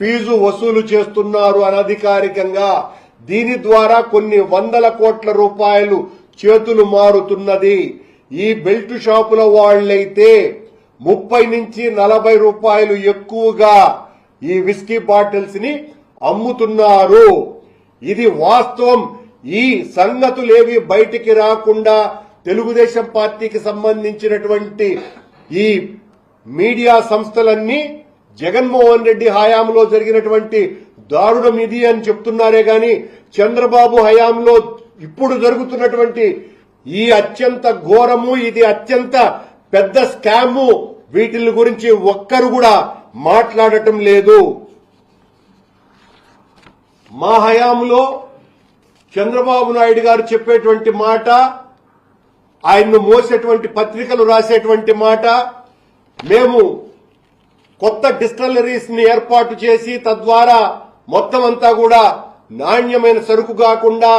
Fee వసూలు చేస్తున్నారు అనధికారికంగా దీని ద్వారా కొన్ని వందల కోట్ల రూపాయలు చేతులు మారుతున్నది. ఈ బెల్ట్ షాపుల వాళ్ళైతే ముప్పై నుంచి నలభై రూపాయలు ఎక్కువగా ఈ విస్కీ బాటిల్స్ని అమ్ముతున్నారు. ఇది వాస్తవం. ఈ సంగతులేవి బయటికి రాకుండా తెలుగుదేశం పార్టీకి సంబంధించినటువంటి ఈ మీడియా సంస్థలన్నీ జగన్మోహన్ రెడ్డి హయాంలో జరిగినటువంటి దారుణం ఇది అని చెప్తున్నారే గాని చంద్రబాబు హయాంలో ఇప్పుడు జరుగుతున్నటువంటి ఈ అత్యంత ఘోరము ఇది అత్యంత పెద్ద స్కాము వీటిని గురించి ఒక్కరు కూడా మాట్లాడటం లేదు. మా హయాంలో చంద్రబాబు నాయుడు గారు చెప్పేటువంటి మాట ఆయన్ను మోసేటువంటి పత్రికలు రాసేటువంటి మాట మేము కొత్త డిస్టిలరీస్ని ఏర్పాటు చేసి తద్వారా మొత్తం అంతా కూడా నాణ్యమైన సరుకు కాకుండా